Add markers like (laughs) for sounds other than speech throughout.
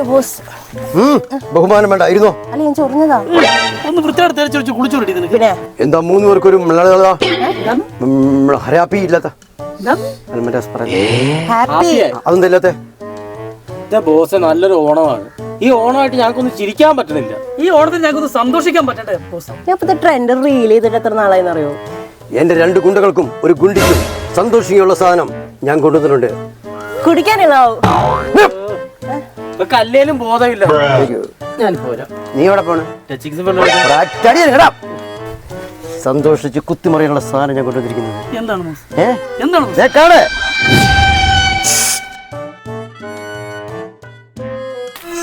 അയ്യോ ബോസ്. ബഹുമാനം വേണ്ട ഇരുന്നോ അല്ല ഞാൻ ചൊറിഞ്ഞതാ. ഒന്ന് വൃത്തിയായിട്ട് തേച്ച് കുളിച്ചു നിനക്ക്. പിന്നെ? എന്താ മൂന്ന് പേർക്കൊരു മിളകളാ? ഉം, ഹരാപ്പി ഇല്ലാത്ത. ഹാപ്പി. അതെന്താ ഇല്ലാത്ത? എന്റെ ബോസ് നല്ലൊരു ഓണമാണ്. ഈ ഓണമായിട്ട് ഞങ്ങൾക്കൊന്ന് ചിരിക്കാൻ പറ്റണില്ല. ഈ ഓണത്തിന് ഞങ്ങൾക്കൊന്ന് സന്തോഷിക്കാൻ പറ്റട്ടെ ബോസ്? ഞാൻ ഇപ്പത്തെ ട്രെൻഡ് റീൽ ചെയ്തിട്ട് എത്ര നാളായെന്ന് അറിയോ എന്റെ രണ്ട് ഗുണ്ടകൾക്കും ഒരു ഗുണ്ടിക്കും സന്തോഷിക്കാനുള്ള സാധനം ഞാൻ കൊണ്ടുവന്നിട്ടുണ്ട്. കുടിക്കാനുള്ളാവും കല്ലേലും ബോധമില്ല. ഞാൻ പോരാ. നീ എവിടെ പോണ്? ടച്ചിങ്സ് ഒരറ്റടി. സന്തോഷിച്ച് കുത്തിമറിയാനുള്ള സാധനം ഞാൻ കൊണ്ടുവന്നിരിക്കുന്നത് എന്താണ് ഏ? എന്താണ് ബോസ് ദേ കാണ്.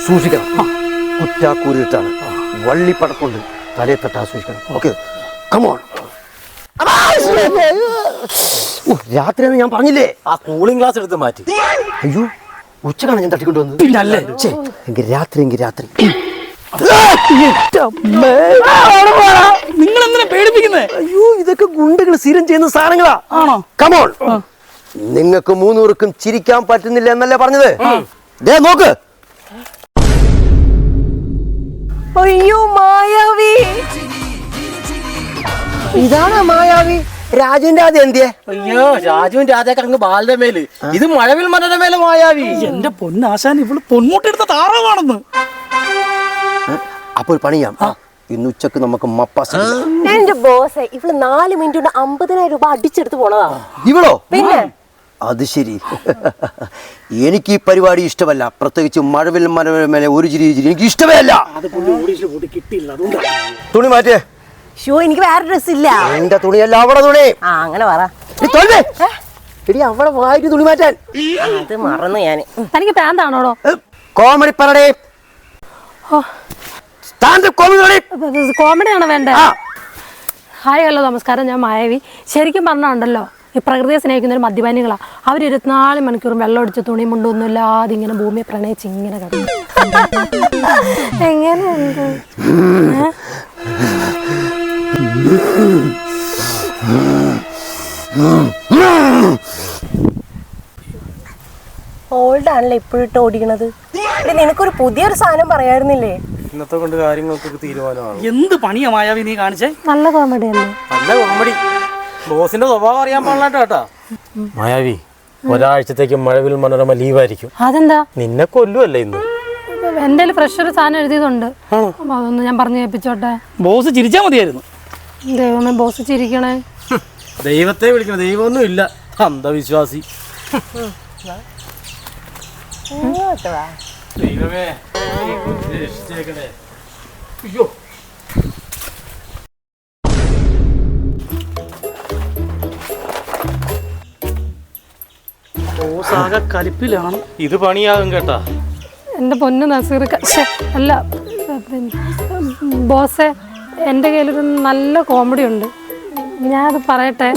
സൂക്ഷിക്കണം. കുറ്റാക്കൂരിട്ടാണ് വള്ളിപ്പടക്കൊണ്ട് തലയെ തട്ടാ സൂക്ഷിക്കണം. ഓക്കെ. കമോൺ രാത്രിയാണ് ഞാൻ പറഞ്ഞില്ലേ? ആ കൂളിംഗ് ഗ്ലാസ് എടുത്ത് മാറ്റി. അയ്യോ. ഉച്ചക്കാണ് ഞാൻ തട്ടിക്കൊണ്ടുവന്നത്? പിന്നല്ലേ. ഛേ, എങ്കിൽ രാത്രി എങ്കിൽ രാത്രി. നിങ്ങൾ എന്തിനാ പേടിപ്പിക്കുന്നേ? അയ്യോ ഇതൊക്കെ ഗുണ്ടകൾ സ്ഥിരം ചെയ്യുന്ന സാധനങ്ങളാ. ആണോ? കമോൾ നിങ്ങൾക്ക് മൂന്നൂർക്കും ചിരിക്കാൻ പറ്റുന്നില്ല എന്നല്ലേ പറഞ്ഞത്? ദേ നോക്ക്. അയ്യോ മായാവി. ഇതാണ് മായാവി. രാജുവിന്റെ ആദ്യം എന്തിയെ അയ്യോ രാജുവിന്റെ രാജാക്ക് അങ്ങ് ബാലരമേൽ ഇത് മഴവിൽ മനരമേല മായാവി. എന്റെ പൊന്നാശാൻ ഇവൾ പൊന്മുട്ടെടുത്ത താറാവാണെന്ന്. അപ്പൊ ഒരു പണിയാം ഇന്ന് ഉച്ചയ്ക്ക് നമുക്ക് മപ്പാസ് ഇടാം. എന്റെ ബോസ് ഇവൾ നാല് മിനിറ്റ് കൊണ്ട് അമ്പതിനായിരം രൂപ അടിച്ചെടുത്ത് പോണതാ. ഇവളോ? പിന്നെ? അത് ശരി. എനിക്ക് ഈ പരിപാടി ഇഷ്ടമല്ല. പ്രത്യേകിച്ച് മഴവിൽ മനോരമയിലെ ഒരു ചിരി ചിരി എനിക്ക് ഇഷ്ടമേ അല്ല. തുണി മാറ്റേ ഷോ എനിക്ക് വേറെ ഡ്രസ് ഇല്ല. എന്റെ തുണിയല്ല അവിടെ തുണി. ആ അങ്ങനെ പറ. എടി, തോൽവേ. എടി അവിടെ വായിട്ട് തുണി മാറ്റാൻ. അത് മറന്നു ഞാൻ തനിക്ക് പ്രാന്താണോടോ? കോമഡി പറടേ കോമഡി ആണോ വേണ്ടേ? ഹായ് ഹലോ നമസ്കാരം. ഞാൻ മായവി. ശരിക്കും പറഞ്ഞുണ്ടല്ലോ ഈ പ്രകൃതിയെ സ്നേഹിക്കുന്ന ഒരു മദ്യപാനികളാ. അവർ ഇരുപത്തിനാല് മണിക്കൂറും വെള്ളം അടിച്ച് തുണി മുണ്ടൊന്നുമില്ലാതെ ഇങ്ങനെ ഭൂമിയെ പ്രണയിച്ച് ഇങ്ങനെ കിടക്കും എങ്ങനെയുണ്ട്? ഓൾഡ് ആണല്ലോ ഇപ്പോഴിട്ട് ഓടിക്കണത്? നിനക്കൊരു പുതിയൊരു സാധനം പറയായിരുന്നില്ലേ? ഇന്നത്തെ കൊണ്ട് കാര്യങ്ങൾക്ക് തീരുമാനമാണ്. എന്ത് പണിയാ മായാവി നീ കാണിച്ചേ? നല്ല കോമഡി അല്ലേ? നല്ല കോമഡി ബോസിന്റെ സ്വഭാവം അറിയാൻ പാടില്ലാട്ടോ കേട്ടാ മായാവി ഒരാഴ്ചത്തേക്ക് മഴവിൽ മനോരമ ലീവായിരിക്കും. അതെന്താ? നിന്നെ കൊല്ലുമല്ലേ ഇന്ന്? എന്റെ ഫ്രഷ് ഒരു സാധനം എഴുതിയതുണ്ട്. അപ്പൊ അതൊന്ന് ഞാൻ പറഞ്ഞു കേൾപ്പിച്ചോട്ടെ? ബോസ് ചിരിച്ചാ മതിയായിരുന്നു. ദൈവമേ ബോസ് ചിരിക്കണേ. ദൈവത്തെ വിളിക്കണം. ദൈവമൊന്നും ഇല്ല. അന്ധവിശ്വാസി. ദൈവമേ അയ്യോ. ബോസ് ആകെ കലിപ്പിലാണ്. ഇത് പണിയാകും കേട്ടാ. എന്റെ പൊന്ന് നസീർ അല്ല ബോസെ എന്റെ കയ്യിലൊരു നല്ല കോമഡി ഉണ്ട്. ഞാനത് പറയട്ടെ?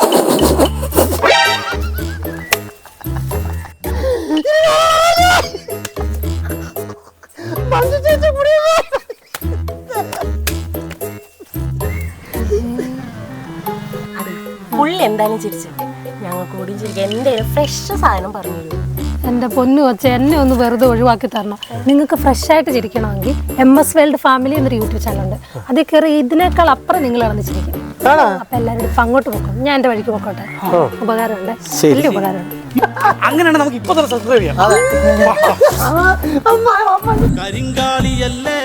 പുള്ളി എന്തായാലും ചിരിച്ചു ഞങ്ങൾക്ക് കൂടി ചിരിക്കും. എന്റെ ഫ്രഷ് സാധനം പറഞ്ഞു തരൂ എന്റെ പൊന്നു കൊച്ച എന്നെ ഒന്ന് വെറുതെ ഒഴിവാക്കി തരണം. നിങ്ങൾക്ക് ഫ്രഷ് ആയിട്ട് ചിരിക്കണമെങ്കിൽ എം എസ് വേൾഡ് ഫാമിലി എന്നൊരു യൂട്യൂബ് ചാനലുണ്ട് അതിൽ കയറി ഇതിനേക്കാൾ അപ്പുറം നിങ്ങൾ ഇറങ്ങി ചിരിക്കും. അപ്പൊ എല്ലാവരും ഇപ്പം അങ്ങോട്ട് പോക്കും. ഞാൻ എന്റെ വഴിക്ക് പോക്കോട്ടെ. ഉപകാരമുണ്ട്. വലിയ ഉപകാരമുണ്ട്. അങ്ങനെയാണ് നമുക്ക് ഇപ്പൊ തന്നെ സബ്സ്ക്രൈബ് ചെയ്യാം. കരിങ്കാലിയല്ലേ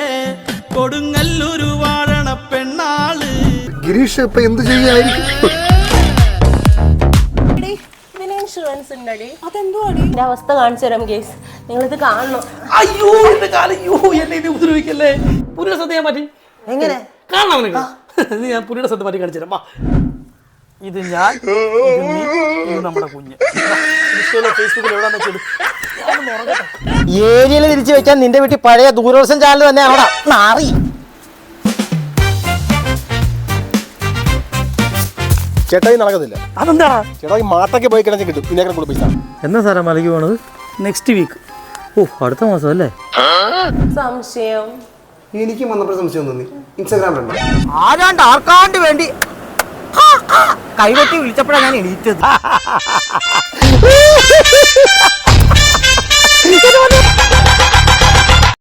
കൊടുങ്ങല്ലൊരു വാഴണ പെണ്ണാൾ. ഗിരീഷ് ഇപ്പൊ എന്ത് ചെയ്യായിരിക്കും? എന്റെ അവസ്ഥ കാണിച്ചു തരാം കേസ് നിങ്ങളിത് കാണണം. അയ്യോ എന്റെ കാലം. അയ്യോ എന്നെ ഇത് ഉപദ്രവിക്കല്ലേ? പുലിയുടെ ശ്രദ്ധ ഞാൻ മാറ്റി. എങ്ങനെ? കാണണം നിനക്ക്? ഞാൻ പുലിയുടെ ശ്രദ്ധ മാറ്റി കാണിച്ചു തരാം. വാ. ഇത് ഞാൻ ഇത് നീ, ഇത് നമ്മുടെ കുഞ്ഞ്. ഫേസ്ബുക്കിൽ എവിടെയാണെന്ന് വെച്ചത് ഏരിയയിൽ തിരിച്ചു വെക്കാൻ നിന്റെ വീട്ടിൽ പഴയ ദൂരദർശൻ ചാനൽ തന്നെയാണോടാ? മാറി ചേട്ടായി നടക്കത്തില്ല. അതെന്താ ചേട്ടായി മാട്ടൊക്കെ പോയി കിടന്നു കിട്ടും. പിന്നെ കൂടുതൽ പൈസ. എന്നാ സാറേ മലയ്ക്ക് പോണത്? നെക്സ്റ്റ് വീക്ക് ഓ അടുത്ത മാസം അല്ലേ? സംശയം. എനിക്കും വന്നപ്പോ സംശയം തോന്നി. ഇൻസ്റ്റാഗ്രാമിലുണ്ട് ആരാണ്ട് ആർക്കാണ്ട് വേണ്ടി? കൈവെട്ടി വിളിച്ചപ്പോഴാണ് ഞാൻ എണീറ്റത്. (laughs) (laughs)